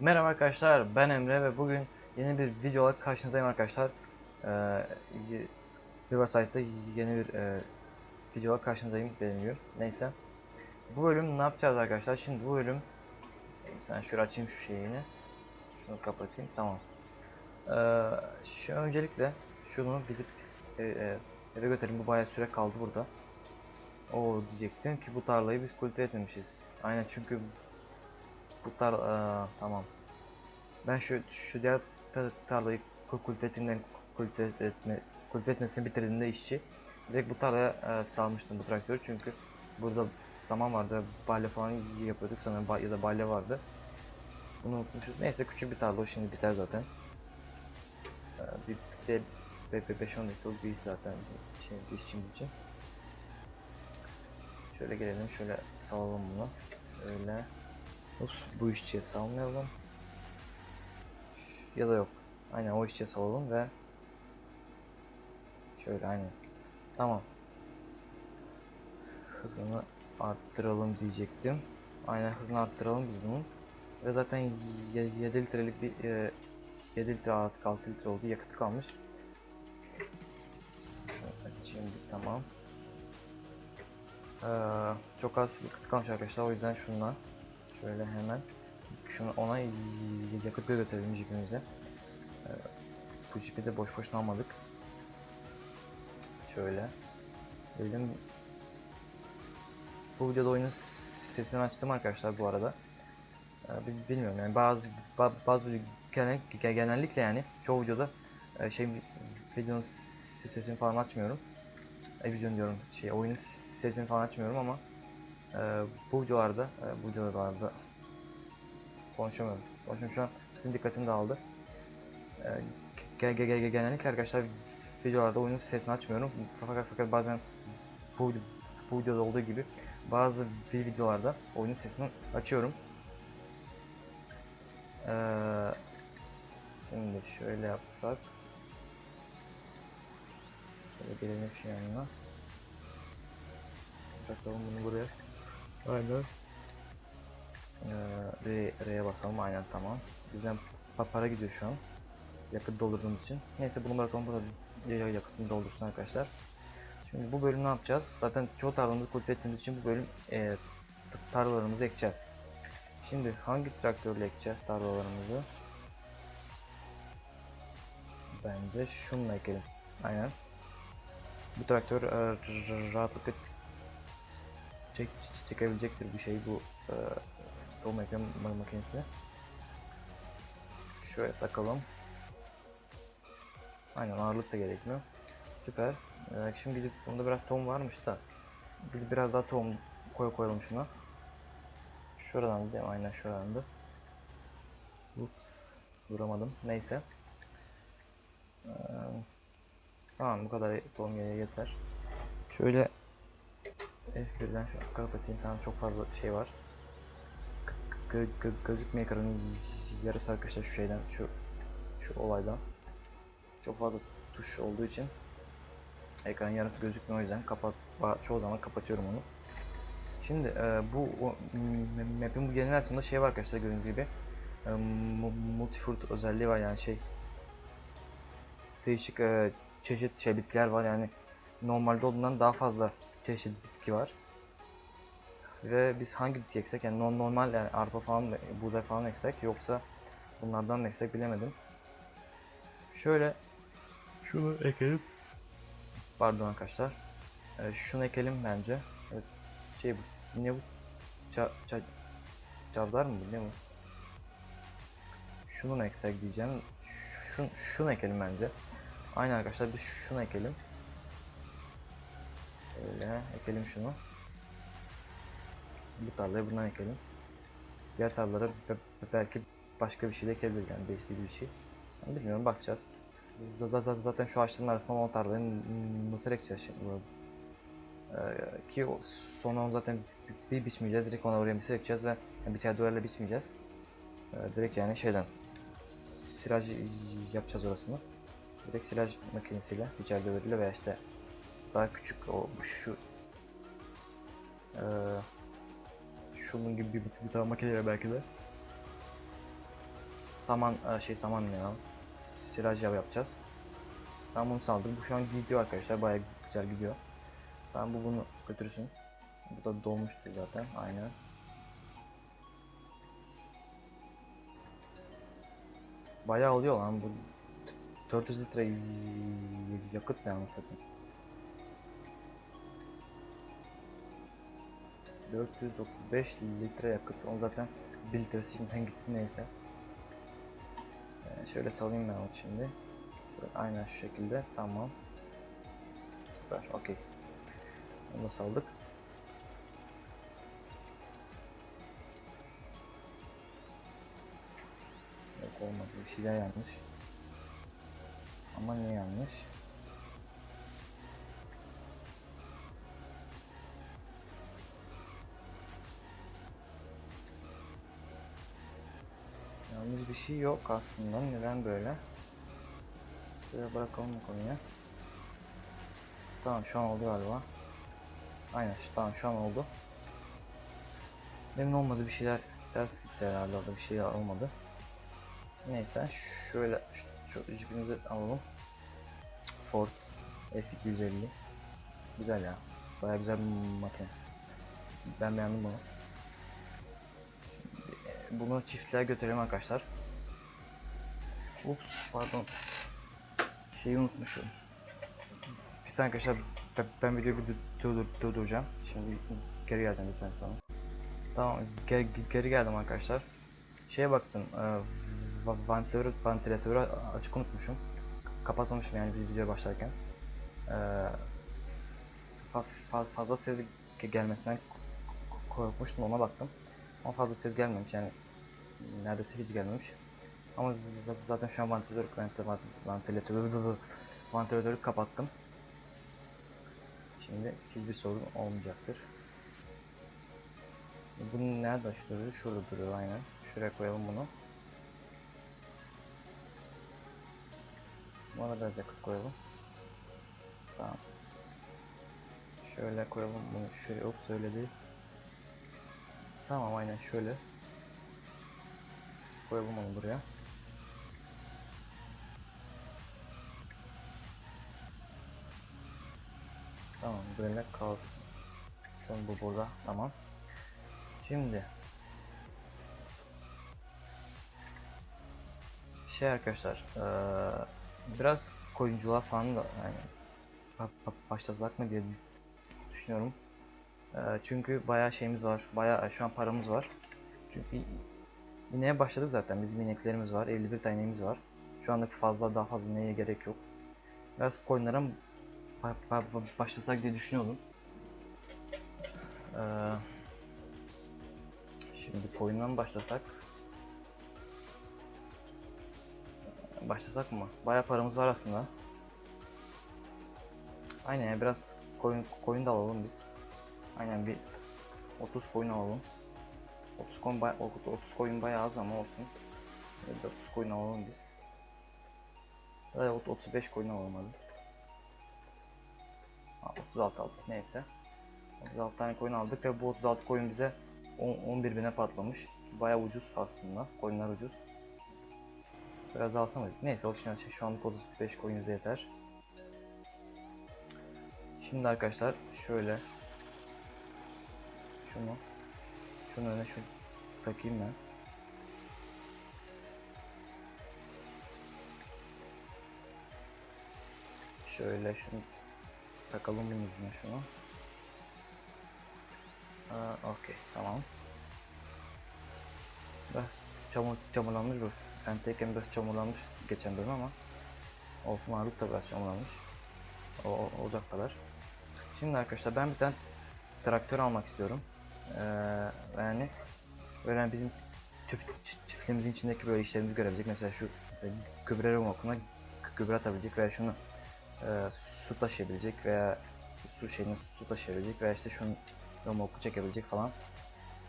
Merhaba arkadaşlar ben Emre ve bugün yeni bir videola karşınızdayım arkadaşlar. Ee, Riverside'da yeni bir e, videola karşınızdayım gibi. Neyse. Bu bölüm ne yapacağız arkadaşlar? Şimdi bu bölüm sen şöyle açayım şu şeyini. Şunu kapatayım tamam. Ee, şu öncelikle şunu gidip e, e, eve götürelim. Bu bayağı süre kaldı burada. O diyecektim ki bu tarlayı biz kultive etmemişiz. Aynen çünkü bu tar Aa, tamam. Ben şu şu diğer ta- tarlayı ku- kultive ettiğimden kultive etme kultive etmesini bitirdiğinde işçi direkt bu tarlaya e, salmıştım bu traktörü çünkü burada zaman vardı balya falan yapıyorduk sanırım ya da balya vardı. Bunu unutmuşuz. Neyse küçük bir tarla o şimdi biter zaten. Bir bir 5-10 dakikalık bir iş zaten bizim şey, işçimiz için. Şöyle gelelim şöyle salalım bunu. Öyle. Ups, bu işçiye salmayalım. Ya da yok. Aynen o işçiye salalım ve şöyle aynen. Tamam. Hızını arttıralım diyecektim. Aynen hızını arttıralım biz bunun. Ve zaten ye- 7 litrelik bir e, 7 litre artık 6 litre oldu yakıtı kalmış. Şunu açayım bir tamam. Ee, çok az yakıt kalmış arkadaşlar o yüzden şundan şöyle hemen şunu ona yakıt götürelim jipimizle. Ee, bu jipi de boş boşuna almadık. Şöyle. Dedim bu videoda oyunun sesini açtım arkadaşlar bu arada. Ee, bi- bilmiyorum yani bazı ba- bazı video genel, ge- genellikle yani çoğu videoda e, şey videonun sesini falan açmıyorum. E, videonun diyorum şey oyunun sesini falan açmıyorum ama e, bu videolarda e, bu videolarda konuşamıyorum. Konuşuyorum şu an tüm dikkatimi dağıldı. E, ge- ge- ge- genellikle arkadaşlar videolarda oyunun sesini açmıyorum. Fakat fakat bazen bu bu videoda olduğu gibi bazı vi- videolarda oyunun sesini açıyorum. Ee, şimdi şöyle yapsak. Şöyle gelelim şu yanına. Bakalım bunu buraya. Aynen. Ee, R'ye basalım aynen tamam. Bizden pa- para gidiyor şu an. Yakıt doldurduğumuz için. Neyse bunu bırakalım burada ya- yakıtını doldursun arkadaşlar. Şimdi bu bölüm ne yapacağız? Zaten çoğu tarlamızı kulüp ettiğimiz için bu bölüm e, tarlalarımızı ekeceğiz. Şimdi hangi traktörle ekeceğiz tarlalarımızı? Bence şununla ekelim. Aynen. Bu traktör e, rahatlıkla çek, çek- çekebilecektir bu şey bu e, ekme ma- makinesi. Şöyle takalım. Aynen ağırlık da gerekmiyor. Süper. Ee, şimdi gidip bunda biraz tohum varmış da gidip biraz daha tohum koy koyalım şuna. Şuradan değil mi? Aynen şuradan da. Ups. Duramadım. Neyse. Ee, tamam bu kadar tohum ye- yeter. Şöyle F1'den şu kapatayım. Tamam çok fazla şey var. Gö gö yarısı arkadaşlar şu şeyden şu şu olaydan. Çok fazla tuş olduğu için ekran yarısı gözükmüyor o yüzden kapat çoğu zaman kapatıyorum onu. Şimdi e, bu map'in bu yeni versiyonunda şey var arkadaşlar gördüğünüz gibi e, mu- multifruit özelliği var yani şey değişik e, çeşit şey bitkiler var yani normalde olduğundan daha fazla çeşit bitki var ve biz hangi bitki eksek yani no- normal yani arpa falan mı, buğday falan eksek yoksa bunlardan mı eksek bilemedim. Şöyle şunu ekelim. Pardon arkadaşlar. Ee, şunu ekelim bence. Evet, şey bu. Ne bu? Ça, ça, çavdar mı bu? Ne bu? Şunu eksek diyeceğim. Şun, şunu ekelim bence. Aynen arkadaşlar biz şunu ekelim. Öyle ekelim şunu. Bu tarlaya bundan ekelim. Diğer tarlalara be- be- belki başka bir şey de ekebiliriz yani değişik bir şey. Yani bilmiyorum bakacağız. Z- zaten şu ağaçların arasında olan tarlayı mısır ekeceğiz şimdi. Ee, ki o- sonra onu zaten bi- bir biçmeyeceğiz. Direkt ona oraya mısır ekeceğiz ve yani tane duvarla biçmeyeceğiz. Ee, direkt yani şeyden silaj yapacağız orasını. Direkt silaj makinesiyle, biçer döveriyle veya işte daha küçük olmuş şu ee, şunun gibi bir, bir tane makineyle belki de saman e, şey saman ne ya silaj yapacağız. Ben bunu saldım. Bu şu an gidiyor arkadaşlar. Bayağı güzel gidiyor. Ben bu bunu götürsün. Bu da dolmuştu zaten. Aynen. Bayağı alıyor lan bu 400 litre yakıt yalnız satın. 495 litre yakıt. Onu zaten 1 litresi kimden gitti neyse. Ee, şöyle salayım ben onu şimdi. Aynen şu şekilde. Tamam. Süper. Okey. Onu da saldık. Yok olmadı. Bir şeyler yanlış. Ama ne yanlış? Bir şey yok aslında. Neden böyle? Şöyle bırakalım bu konuyu. Tamam şu an oldu galiba. Aynen tamam şu an oldu. Benim olmadı bir şeyler ters gitti herhalde orada bir şey olmadı. Neyse şöyle şu, şu jipimizi alalım. Ford F250. Güzel ya. Baya güzel bir makine. Ben beğendim bunu. E, bunu çiftliğe götürelim arkadaşlar. Ups pardon. Şeyi unutmuşum. Bir saniye arkadaşlar ben, videoyu bir dur- durdur, durduracağım. Şimdi geri geleceğim bir saniye sonra. Tamam ge- ge- geri geldim arkadaşlar. Şeye baktım. E, vantilatörü, vantilatörü açık unutmuşum. Kapatmamışım yani video başlarken. E, fa- fa- fazla ses ge- gelmesinden korkmuştum ona baktım. Ama fazla ses gelmemiş yani neredeyse hiç gelmemiş. Ama zaten şu an vantilatör, vantilatörü, vantilatörü kapattım. Şimdi hiçbir sorun olmayacaktır. Bu nerede duruyor? Şurada duruyor aynen. Şuraya koyalım bunu. Buna biraz yakıt koyalım. Tamam. Şöyle koyalım bunu şuraya. Hop söyledi. Tamam aynen şöyle. Koyalım onu buraya. Tamam böyle kalsın. Son bu burada. Tamam. Şimdi şey arkadaşlar eee, biraz koyunculuğa falan da yani ba- ba- başlasak mı diye düşünüyorum. Eee, çünkü bayağı şeyimiz var. Bayağı şu an paramız var. Çünkü ineğe başladık zaten. Bizim ineklerimiz var. 51 tane ineğimiz var. Şu anlık fazla daha fazla neye gerek yok. Biraz koyunlara başlasak diye düşünüyordum. Eee Şimdi koyundan başlasak. Başlasak mı? Bayağı paramız var aslında. Aynen biraz koyun koyun da alalım biz. Aynen bir 30 koyun alalım. 30 koyun bay 30 koyun bayağı az ama olsun. Evet, 30 koyun alalım biz. Evet 35 koyun alalım hadi. Ha, 36 aldık neyse. 36 tane koyun aldık ve bu 36 koyun bize 10 11 bine patlamış. Bayağı ucuz aslında. Coinler ucuz. Biraz daha alsam dedik. Neyse için şey, şu anlık 35 coin bize yeter. Şimdi arkadaşlar şöyle şunu şunu öne şu takayım ben. Şöyle şunu takalım bunun ucuna şunu. Aa, okey tamam. Biraz çamur, çamurlanmış bu. Pentayken biraz çamurlanmış geçen bölüm ama olsun ağırlık da biraz çamurlanmış. O, olacak kadar. Şimdi arkadaşlar ben bir tane traktör almak istiyorum. Ee, yani böyle bizim çift, çift- çiftliğimizin içindeki böyle işlerimizi görebilecek. Mesela şu mesela gübre remokuna gübre atabilecek veya şunu e, su taşıyabilecek veya su şeyini su taşıyabilecek veya işte şunu remoku çekebilecek falan.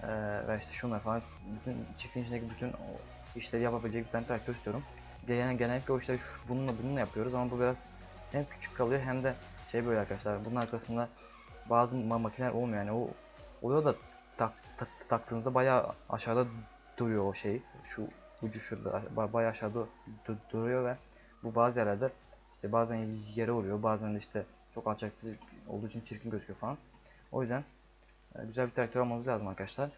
Ee, ve işte şunlar falan bütün çiftliğin içindeki bütün o işleri yapabilecek bir tane traktör istiyorum. Yani genellikle o işleri şu, bununla bununla yapıyoruz ama bu biraz hem küçük kalıyor hem de şey böyle arkadaşlar bunun arkasında bazı ma- makineler olmuyor yani o oluyor da tak, tak, taktığınızda bayağı aşağıda duruyor o şey şu ucu şurada ba- bayağı aşağıda du- duruyor ve bu bazı yerlerde işte bazen yere vuruyor bazen de işte çok alçakta olduğu için çirkin gözüküyor falan. O yüzden e, güzel bir traktör almamız lazım arkadaşlar.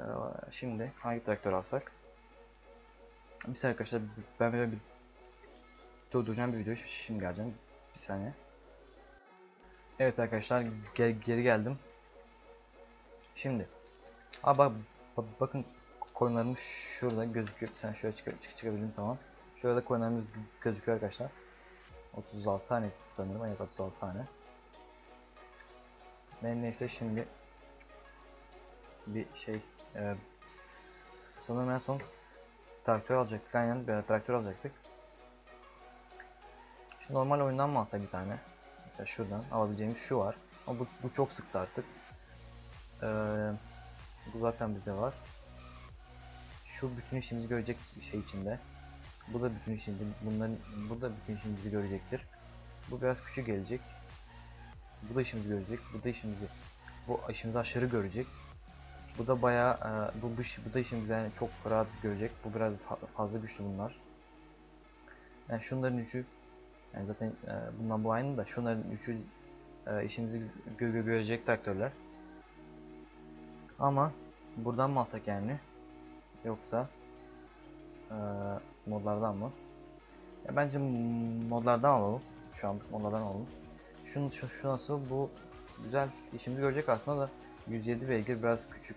E, Şimdi hangi traktör alsak? Bir saniye arkadaşlar ben böyle bir durduracağım bir videoyu şimdi geleceğim. Bir saniye. Evet arkadaşlar ge- geri geldim. Şimdi Aa bak, bak- bakın koyunlarımız şurada gözüküyor. Sen şöyle çık çık çıkabildin tamam. Şurada gö- gözüküyor arkadaşlar. 36 tanesi sanırım. Evet 36 tane. Ne neyse şimdi bir şey e, sanırım en son traktör alacaktık aynen bir traktör alacaktık. Şimdi normal oyundan mı alsak bir tane? Mesela şuradan alabileceğimiz şu var. Ama bu, bu çok sıktı artık. Ee, bu zaten bizde var. Şu bütün işimizi görecek şey içinde. Bu da bütün işimizi, bunların, bu da bütün işimizi görecektir. Bu biraz küçük gelecek. Bu da işimizi görecek. Bu da işimizi, bu işimizi aşırı görecek. Bu da bayağı, e, bu, bu, bu da işimizi yani çok rahat görecek. Bu biraz fa- fazla güçlü bunlar. Yani şunların üçü, yani zaten e, bundan bu aynı da şunların üçü e, işimizi gö gö- görecek traktörler. Ama buradan mı alsak yani? Yoksa eee, modlardan mı? Ya bence modlardan alalım. Şu anlık modlardan alalım. Şunu, şu, şu nasıl? Bu güzel işimizi görecek aslında da 107 beygir biraz küçük.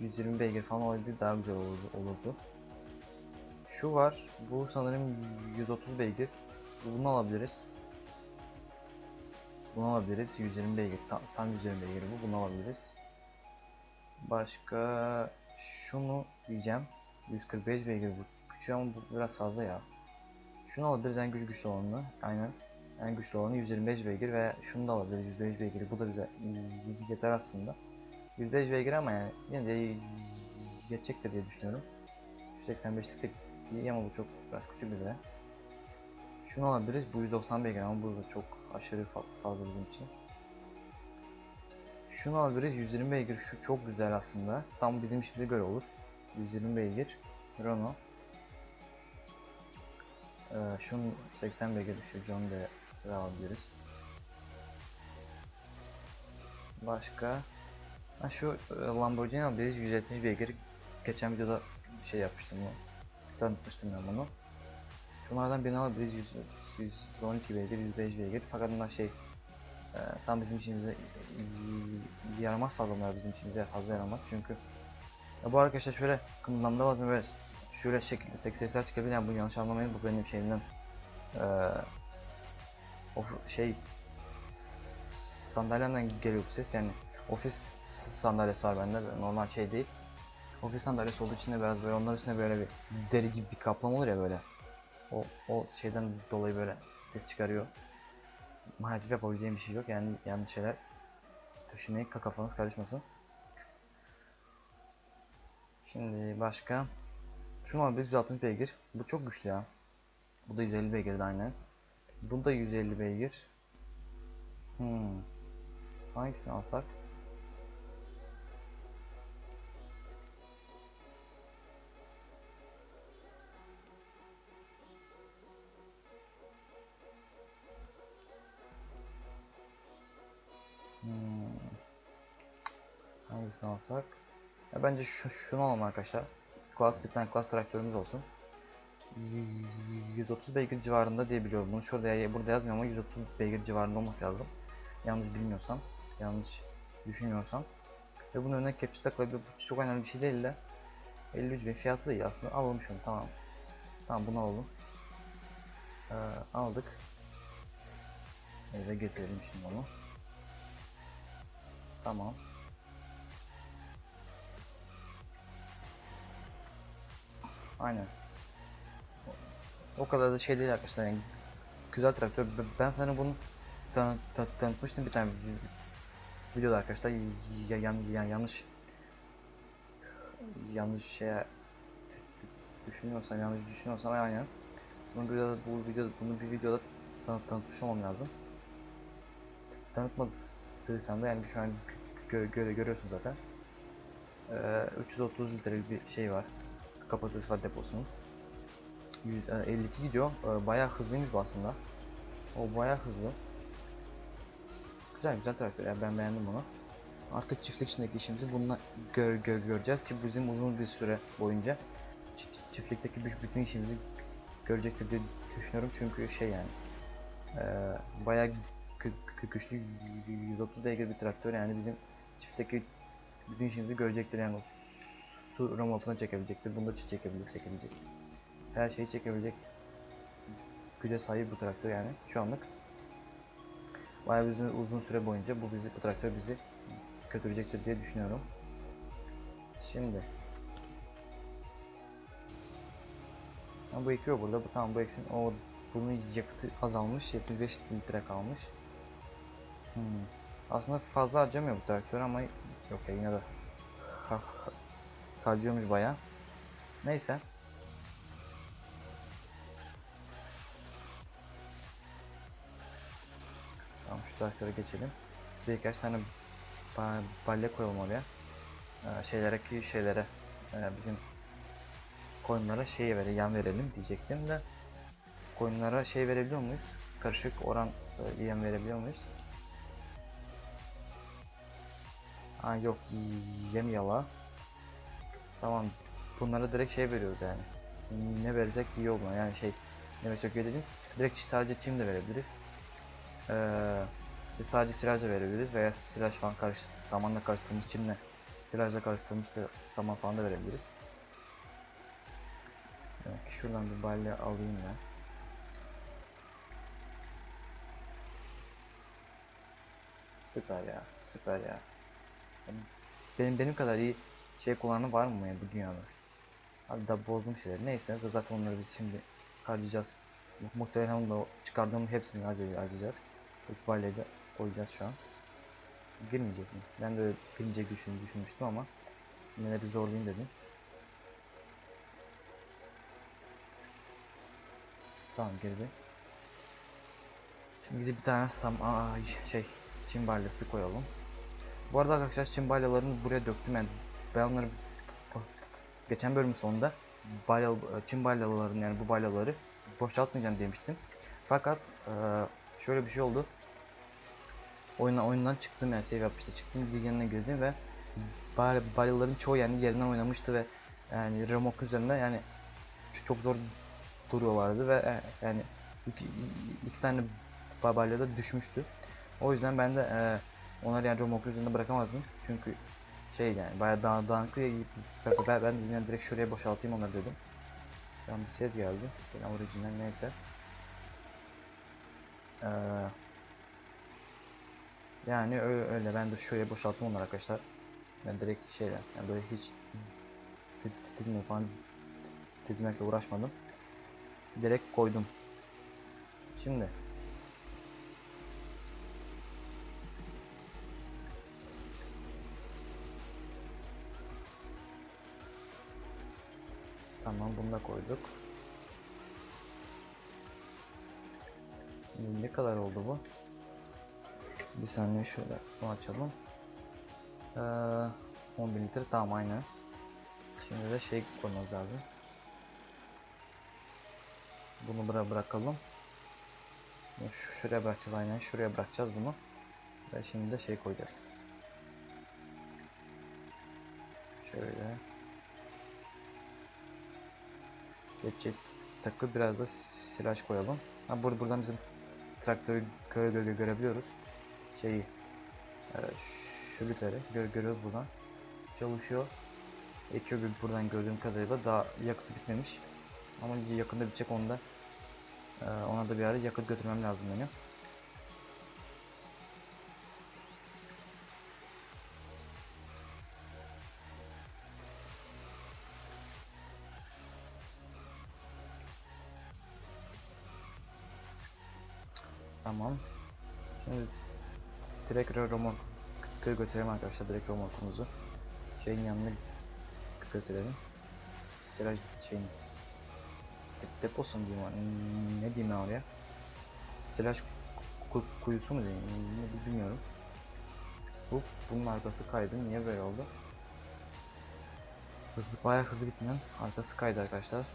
120 beygir falan olabilir daha güzel olurdu. olurdu. Şu var. Bu sanırım 130 beygir. Bunu alabiliriz. Bunu alabiliriz. 120 beygir. Tam, tam 120 beygir bu. Bunu alabiliriz. Başka şunu diyeceğim. 145 beygir bu. Küçük ama bu biraz fazla ya. Şunu alabiliriz en güçlü güçlü olanını. Aynen. En güçlü olanı 125 beygir ve şunu da alabiliriz 105 beygir. Bu da bize yeter aslında. 105 beygir ama yani yine de yetecektir diye düşünüyorum. 185'lik de iyi ama bu çok biraz küçük bir de. Şunu alabiliriz. Bu 190 beygir ama bu da çok aşırı fa- fazla bizim için. Şunu alabiliriz 120 beygir şu çok güzel aslında. Tam bizim işimize göre olur. 120 beygir. Renault. Ee, şunun 80 beygir şu John de alabiliriz. Başka ha, şu e, Lamborghini alabiliriz 170 beygir. Geçen videoda şey yapmıştım bunu. Tanıtmıştım ben bunu. Şunlardan birini alabiliriz 100, 112 beygir, 105 beygir. Fakat bunlar şey ee, tam bizim işimize yaramaz fazla bunlar bizim işimize fazla yaramaz çünkü ya bu arkadaşlar şöyle kımıldamda bazen böyle şöyle şekilde seksesler çıkabilir. Yani bunu yanlış anlamayın. Bu benim şeyimden ee, of şey sandalyemden geliyor bu ses. Yani ofis sandalyesi var bende. Normal şey değil. Ofis sandalyesi olduğu için de biraz böyle onların üstüne böyle bir deri gibi bir kaplama olur ya böyle. O, o şeyden dolayı böyle ses çıkarıyor. Maalesef yapabileceğim bir şey yok. Yani yanlış şeyler düşünmeyin kafanız karışmasın. Şimdi başka şunu alabiliriz 160 beygir. Bu çok güçlü ya. Bu da 150 beygir de aynen. Bu da 150 beygir. Hmm. Hangisini alsak? Hmm. Hangisini alsak? Ya bence şu, şunu alalım arkadaşlar. Class bir tane class traktörümüz olsun. Y- 130 beygir civarında diye biliyorum. Bunu şurada ya- burada yazmıyor ama 130 beygir civarında olması lazım. Yanlış bilmiyorsam, yanlış düşünmüyorsam. Ve bunun önüne takılabilir. Bu çok önemli bir şey değil de. 53 bin fiyatı da iyi aslında. Alalım şunu tamam. Tamam bunu alalım. Ee, aldık. Eve getirelim şimdi onu. Tamam. Aynen. O- kadar da şey değil arkadaşlar yani güzel traktör. Ben sana bunu tan ta- tanıtmıştım bir tane vi- videoda arkadaşlar. Ya, yan, yan- yanlış yanlış şeye düşünüyorsam yanlış düşünüyorsam aynen. Bunu bir videoda, bu videoda bunu bir videoda tanıt, tanıtmış olmam lazım. Tanıtmadıysam da yani şu an gö gö görüyorsun zaten. Ee, 330 litrelik bir şey var. Kapasitesi var deposunun. 100, e, 52 gidiyor. E, bayağı hızlıymış bu aslında. O bayağı hızlı. Güzel güzel traktör. Yani ben beğendim bunu. Artık çiftlik içindeki işimizi bununla gör, gör- göreceğiz ki bizim uzun bir süre boyunca çi- çi- çiftlikteki bütün işimizi görecektir diye düşünüyorum çünkü şey yani e, bayağı gü- gü- güçlü 130 beygir bir traktör yani bizim çiftteki bütün işimizi görecektir yani su remorkuna çekebilecektir. Bunu da çekebilir, çekebilecek. Her şeyi çekebilecek güce sahip bu traktör yani şu anlık. Bayağı bir uzun, süre boyunca bu bizi bu traktör bizi götürecektir diye düşünüyorum. Şimdi Ha, bu ekiyor burada. Bu tamam bu eksin. O bunun yakıtı azalmış. 75 litre kalmış. Hmm. Aslında fazla harcamıyor bu traktör ama yok ya yine de harcıyormuş baya. Neyse. Tamam şu traktöre geçelim. Birkaç tane ba balya koyalım oraya. Ee, şeylere ki şeylere e, bizim koyunlara şey vere yem verelim diyecektim de koyunlara şey verebiliyor muyuz? Karışık oran e, yem verebiliyor muyuz? Aa yok yem yala. Tamam. Bunlara direkt şey veriyoruz yani. Ne verecek iyi olma yani şey ne verecek iyi dedim. Direkt sadece çim de verebiliriz. Ee, işte sadece silajla verebiliriz veya silaj falan karış zamanla karıştırılmış çimle silajla karıştırılmış da zaman falan da verebiliriz. Evet, şuradan bir balya alayım ben. Süper ya, süper ya. Benim benim kadar iyi şey kullanan var mı ya bu dünyada? Abi da bozdum şeyleri. Neyse zaten onları biz şimdi harcayacağız. Mu- Muhtemelen da çıkardığım hepsini harcay- harcayacağız. Üç balyayı da koyacağız şu an. Girmeyecek mi? Ben de girmeyecek düşün, düşünmüştüm ama yine de bir zorlayayım dedim. Tamam girdi. Şimdi bir tane sam aa, şey çim balyası koyalım. Bu arada arkadaşlar çim balyalarını buraya döktüm yani ben onları geçen bölüm sonunda balya, çim balyaların yani bu balyaları boşaltmayacağım demiştim. Fakat eee, şöyle bir şey oldu. Oyuna, oyundan çıktım yani save yapmıştı. Çıktım yanına girdim ve bal- balyaların çoğu yani yerinden oynamıştı ve yani remork üzerinde yani çok zor duruyorlardı ve e, yani iki, iki tane ba- balya da düşmüştü. O yüzden ben de e, onları yani remork üzerinde bırakamazdım. Çünkü şey yani bayağı dağ, dağınıklı ya, ben, ben, ben yani direkt şuraya boşaltayım onları dedim. An bir ses geldi. Yine orijinal neyse. Ee, yani öyle, ben de şuraya boşalttım onları arkadaşlar. Ben direkt şeyler yani böyle hiç dizme falan dizmekle uğraşmadım. Direkt koydum. Şimdi Tamam bunu da koyduk. Ne kadar oldu bu? Bir saniye şöyle bunu açalım. Ee, 10.000 litre tamam aynı. Şimdi de şey koymamız lazım. Bunu bıra bırakalım. Bunu şu- şuraya bırakacağız aynen şuraya bırakacağız bunu. Ve şimdi de şey koyacağız. Şöyle. Geçecek takı biraz da silaj koyalım. Ha bur buradan bizim traktörü göre göre görebiliyoruz. Şeyi e, şu literi gör görüyoruz buradan. Çalışıyor. Ekiyor buradan gördüğüm kadarıyla daha yakıtı bitmemiş. Ama yakında bitecek onda. E, ona da bir ara yakıt götürmem lazım benim. Direkt remork götürelim arkadaşlar direkt remorkumuzu. Şeyin yanına götürelim. Silaj şeyin de- deposu mu diyeyim ona, ne diyeyim oraya? Silaj ku- kuyusu mu diyeyim bilmiyorum. Bu bunun arkası kaydı niye böyle oldu? Hızlı bayağı hızlı gitmeyen arkası kaydı arkadaşlar.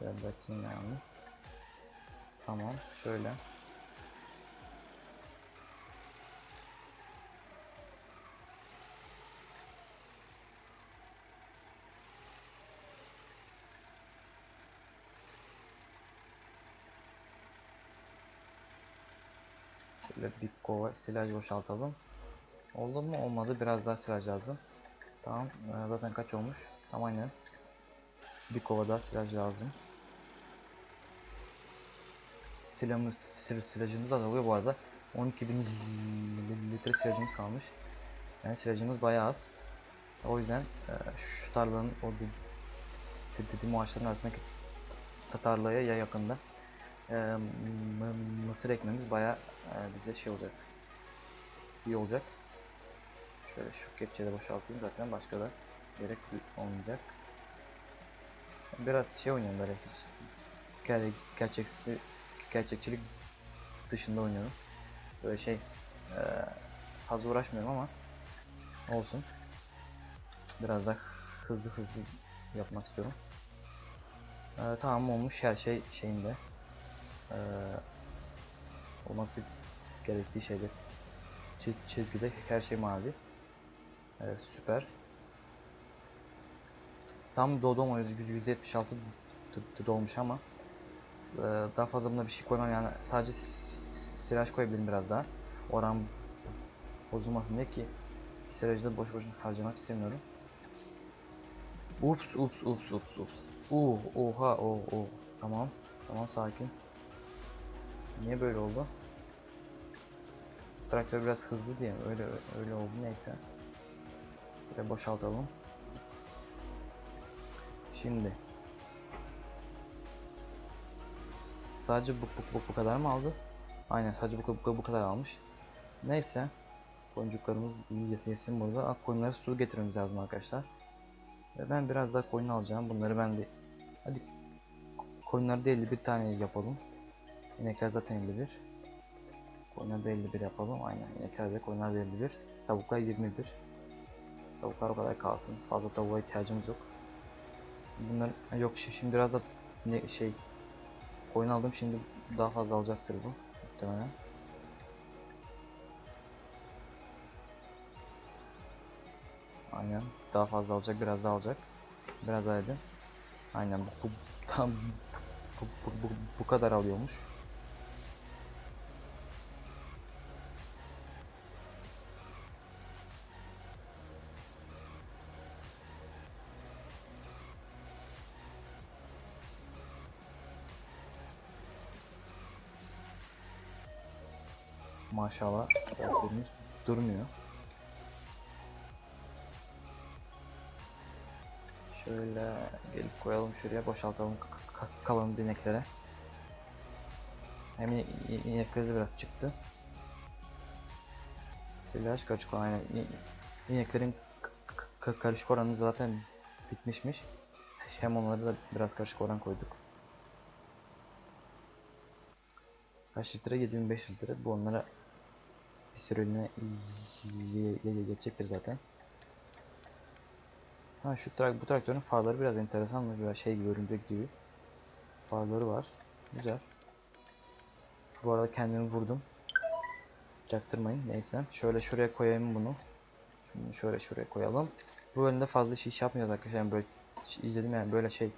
Bakayım yani. Tamam şöyle. Şöyle bir kova silaj boşaltalım. Oldu mu? Olmadı. Biraz daha silaj lazım. Tamam. Ee, zaten kaç olmuş? Tamam aynen. Bir kova daha silaj lazım. Silahımız, sil silajımız azalıyor bu arada. 12.000 litre silajımız kalmış. Yani silajımız bayağı az. O yüzden e, şu tarlanın o dediğim ağaçların arasındaki tarlaya ya yakında e, mı- mısır ekmemiz bayağı e, bize şey olacak. İyi olacak. Şöyle şu kepçeyi de boşaltayım zaten başka da gerek olmayacak. Biraz şey oynuyorum böyle hiç ger gerçekçilik dışında oynuyorum. Böyle şey e, fazla uğraşmıyorum ama olsun. Biraz da hızlı hızlı yapmak istiyorum. E, tamam olmuş her şey şeyinde. E, olması gerektiği şeyde çi- çizgide her şey mavi. Evet süper. Tam yüzde 76 d- dolmuş ama daha fazla buna bir şey koymam yani sadece silaj koyabilirim biraz daha. Oran bozulmasın diye ki silajı da boş boşuna harcamak istemiyorum. Ups ups ups ups ups. Uh, oha o oh, oh. Tamam. Tamam sakin. Niye böyle oldu? Traktör biraz hızlı diye öyle öyle oldu neyse. Şöyle boşaltalım. Şimdi sadece bu, bu, bu, bu kadar mı aldı? Aynen sadece bu, bu, bu kadar almış. Neyse. Koyuncuklarımız iyi yesin, burada. Ak koyunları su getirmemiz lazım arkadaşlar. Ve ben biraz daha koyun alacağım. Bunları ben bir hadi koyunları da 51 tane yapalım. İnekler zaten 51. Koyunları da 51 yapalım. Aynen. İnekler de koyunlar da 51. Tavuklar 21. Tavuklar o kadar kalsın. Fazla tavuğa ihtiyacımız yok. Bunlar yok şi- şimdi biraz da şey koyun aldım şimdi daha fazla alacaktır bu muhtemelen. Aynen daha fazla alacak biraz daha alacak. Biraz daha edin. Aynen bu, bu tam bu, bu, bu, bu kadar alıyormuş. Maşallah traktörümüz durmuyor. Şöyle gelip koyalım şuraya boşaltalım kalan ineklere. Hem inekleri de biraz çıktı. Silaj karışık olan aynen. İneklerin karışık oranı zaten bitmişmiş. Hem onları da biraz karışık oran koyduk. Kaç litre? 7500 litre. Bu onlara bir süreliğine yetecektir zaten. Ha şu trak bu traktörün farları biraz enteresan biraz şey gibi gibi. Farları var. Güzel. Bu arada kendimi vurdum. Çaktırmayın. Neyse. Şöyle şuraya koyayım bunu. Şunu şöyle şuraya koyalım. Bu bölümde fazla iş, iş yapmayacağız arkadaşlar. Yani böyle izledim yani böyle şey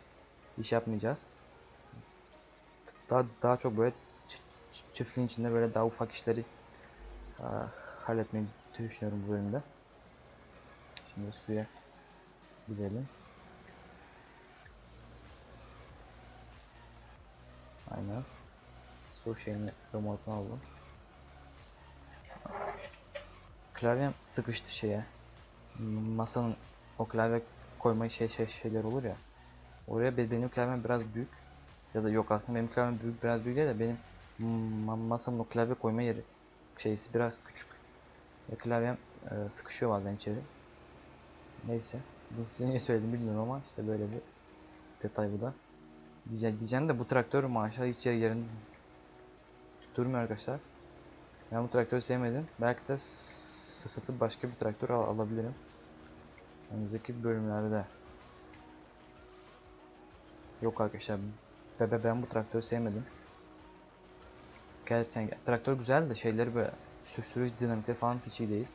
iş yapmayacağız. Daha daha çok böyle çiftliğin içinde böyle daha ufak işleri halletmeyi düşünüyorum bu bölümde. Şimdi suya gidelim. Aynen. Su şeyini remote'unu aldım. Klavyem sıkıştı şeye. Masanın o klavye koyma şey, şey şeyler olur ya. Oraya be- benim klavyem biraz büyük. Ya da yok aslında benim klavyem büyük biraz büyük değil de benim ma- masamın o klavye koyma yeri şeysi biraz küçük. Ve klavyem e, sıkışıyor bazen içeri. Neyse. Bunu size niye söyledim bilmiyorum ama işte böyle bir detay bu da. Diyeceğim, diyeceğim de bu traktör maşallah hiç yer yerinde durmuyor arkadaşlar. Ben bu traktörü sevmedim. Belki de satıp başka bir traktör al- alabilirim. Önümüzdeki bölümlerde. Yok arkadaşlar. be- be- Ben bu traktörü sevmedim. Gerçekten traktör güzel de şeyleri böyle sü- sürüş dinamikleri falan hiç iyi değil.